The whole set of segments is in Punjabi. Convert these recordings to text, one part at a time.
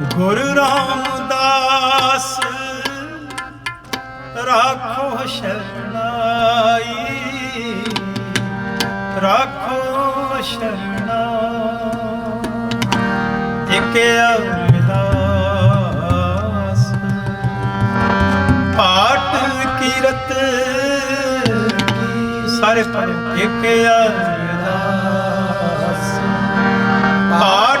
ਗੁਰ ਰਾਮਦਾਸ ਰਾਖੋ ਸ਼ਰਨਾਈ, ਰਾਖੋ ਸ਼ਰਨਾ ਇਕ ਅਰਦਾਸ ਪਾਠ ਕੀਰਤ ਸਾਰੇ ਪਰ ਇਕ ਅਰਦਾਸ ਪਾਠ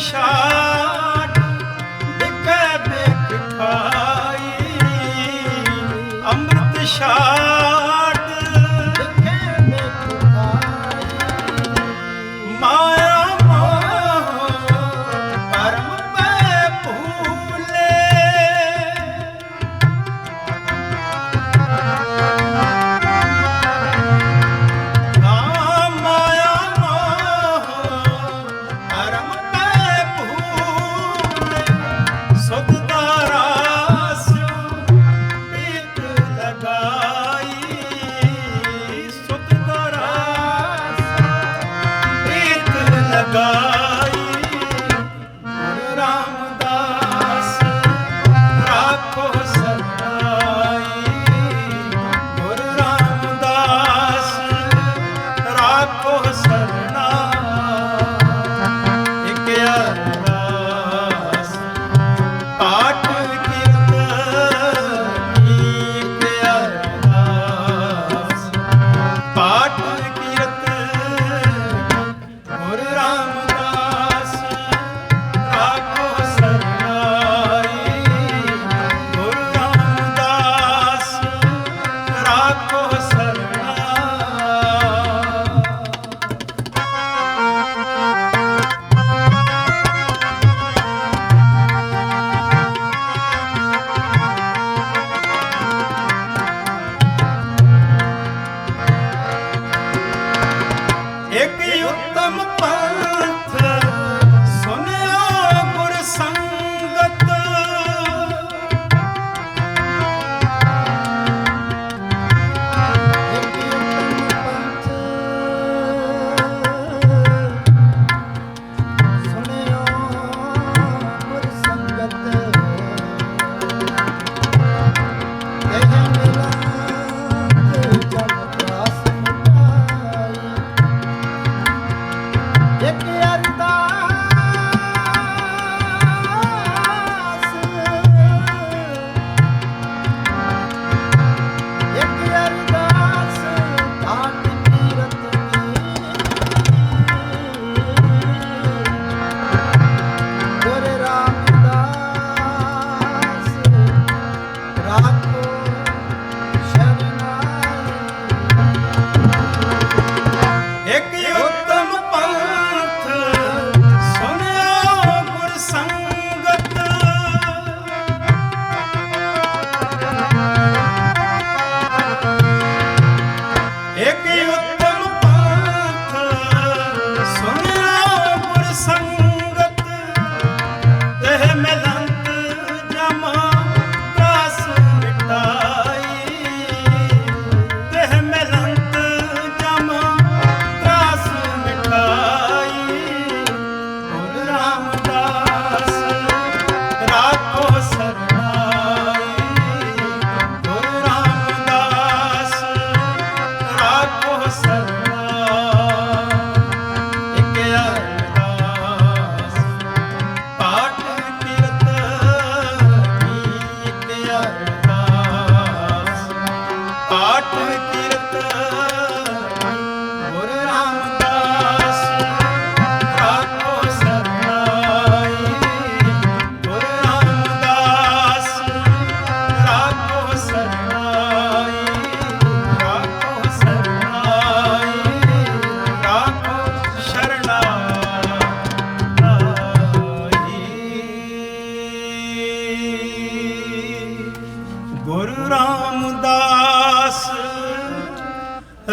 ਛਾਟ ਬਿਕੈ ਬਿਕ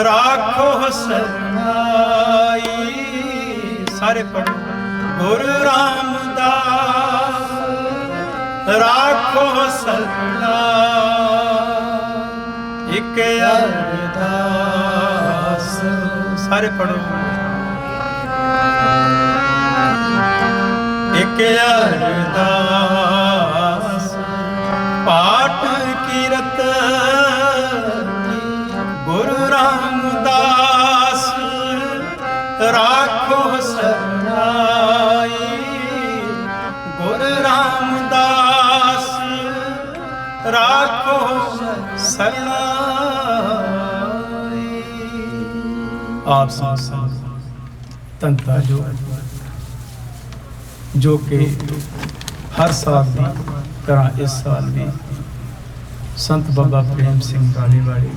ਰਾਖੋ ਸਰਨਾਈ ਸਾਰੇ ਪੜੋ ਗੁਰੂ ਰਾਮਦਾਸ ਰਾਖੋ ਸਰਨਾਈ ਇਕ ਅਰਦਾਸ। ਸਾਰੇ ਪੜੋ ਇਕ ਅਰਦਾਸ। ਆਪ ਸਾਧ ਤੰਤਾ ਜੋ ਜੋ ਕਿ ਹਰ ਸਾਲ ਦੀ ਤਰ੍ਹਾਂ ਇਸ ਸਾਲ ਵੀ ਸੰਤ ਬਾਬਾ ਪ੍ਰੇਮ ਸਿੰਘ ਵਾਲੇ ਵਾਲੇ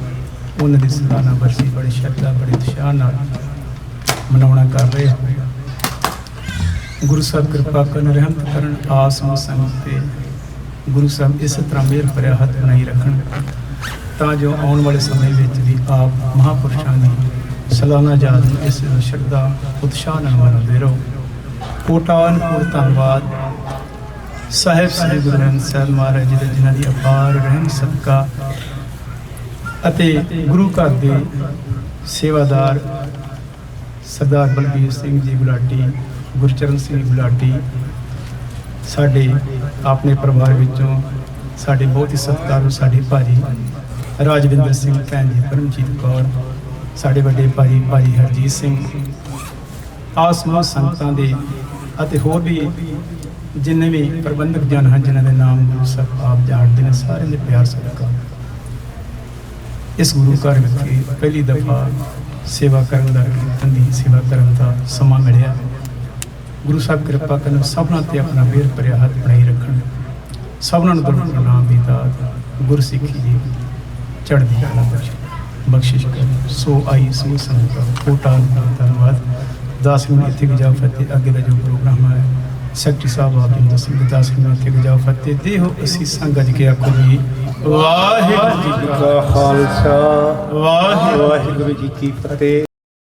ਉਹਨਾਂ ਦੀ ਸਾਲਾਨਾ ਬਰਸੀ ਬੜੀ ਸ਼ਰਧਾ, ਬੜੀ ਉਤਸ਼ਾਹ ਨਾਲ ਮਨਾਉਣਾ ਕਰ ਰਹੇ ਹਨ। ਗੁਰੂ ਸਾਹਿਬ ਕਿਰਪਾ ਕਰਨ, ਰਹਿਮਤ ਕਰਨ, ਆਸ ਨੂੰ ਸੰਗਤ ਤੇ ਗੁਰੂ ਸਾਹਿਬ ਇਸੇ ਤਰ੍ਹਾਂ ਮਿਹਰ ਭਰਿਆ ਹੱਥ ਬਣਾਈ ਰੱਖਣ ਤਾਂ ਜੋ ਆਉਣ ਵਾਲੇ ਸਮੇਂ ਵਿੱਚ ਵੀ ਆਪ ਮਹਾਪੁਰਸ਼ਾਂ ਦੀ ਸਾਲਾਨਾ ਯਾਦ ਨੂੰ ਇਸ ਸ਼ਰਧਾ ਉਤਸ਼ਾਹ ਨਾਲ ਮਨਾਉਂਦੇ ਰਹੋ। ਕੋਟਾਨ ਕੋਟ ਧੰਨਵਾਦ। ਸਾਹਿਬ ਸ੍ਰੀ ਗੁਰੂ ਗ੍ਰੰਥ ਸਾਹਿਬ ਮਹਾਰਾਜ ਜੀ ਦੇ ਜਿਨ੍ਹਾਂ ਦੀ ਅਪਾਰ ਰਹਿਮ ਸਦਕਾ ਅਤੇ ਗੁਰੂ ਘਰ ਦੇ ਸੇਵਾਦਾਰ ਸਰਦਾਰ ਬਲਬੀਰ ਸਿੰਘ ਜੀ ਬੁਲਾਟੀ, ਗੁਰਚਰਨ ਸਿੰਘ ਬੁਲਾਟੀ, ਸਾਡੇ ਆਪਣੇ ਪਰਿਵਾਰ ਵਿੱਚੋਂ ਸਾਡੇ ਬਹੁਤ ਹੀ ਸਤਿਕਾਰੂ ਸਾਡੇ ਭਾਜੀ ਰਾਜਵਿੰਦਰ ਸਿੰਘ ਭੈਣ ਜੀ, ਪਰਮਜੀਤ ਕੌਰ ਸਾਡੇ ਵੱਡੇ ਭਾਈ ਭਾਈ ਹਰਜੀਤ ਸਿੰਘ ਆਸਮਾਨ ਸੰਗਤਾਂ ਦੇ ਅਤੇ ਹੋਰ ਵੀ ਜਿੰਨੇ ਵੀ ਪ੍ਰਬੰਧਕ ਜਨ ਹਨ, ਜਿਨ੍ਹਾਂ ਦੇ ਨਾਮ ਗੁਰੂ ਸਾਹਿਬ ਆਪ ਜਾਣਦੇ ਨੇ, ਸਾਰਿਆਂ ਦੇ ਪਿਆਰ ਸਦਕਾ। ਇਸ ਗੁਰੂ ਘਰ ਵਿਖੇ ਪਹਿਲੀ ਦਫਾ ਸੇਵਾ ਕਰਨ ਦਾ, ਕੀਰਤਨ ਦੀ ਸੇਵਾ ਕਰਨ ਦਾ ਸਮਾਂ ਮਿਲਿਆ। ਗੁਰੂ ਸਾਹਿਬ ਕਿਰਪਾ ਕਰਨ ਸਭਨਾਂ ਤੇ ਆਪਣਾ ਮਿਹਰ ਭਰਿਆ ਹੱਥ ਬਣਾਈ ਰੱਖਣ। ਸਭਨਾਂ ਨੂੰ ਗੁਰੂ ਨਾਮ ਦੀ ਦਾਤ ਗੁਰਸਿੱਖੀ ਦੀ ਚੜ੍ਹਦੀ ਕਲਾ ਬਖਸ਼। ਬਖਸ਼ਿਸ਼ ਕਰ। ਸੋ ਆਈ ਸੋ ਸੰਗਤ ਕੋਟਾ ਧੰਨਵਾਦ। 10 ਮਿੰਟ ਇੱਥੇ ਗੁਜਾ ਫਤਿਹ। ਅੱਗੇ ਦਾ ਜੋ ਪ੍ਰੋਗਰਾਮ ਹੈ ਸੈਕਟਰੀ ਸਾਹਿਬ ਆਪ ਜੀ ਦੱਸਣ 10 ਮਿੰਟ ਇੱਥੇ ਗੁਜਾ ਫਤਿਹ। ਦੇਹੋ ਅਸੀਂ ਸੰਗਤ ਕੇ ਆਖੋ ਜੀ ਵਾਹਿਗੁਰੂ ਜੀ ਕਾ ਖਾਲਸਾ। ਵਾਹਿਗੁਰੂ ਜੀ ਕੀ ਫਤਿਹ।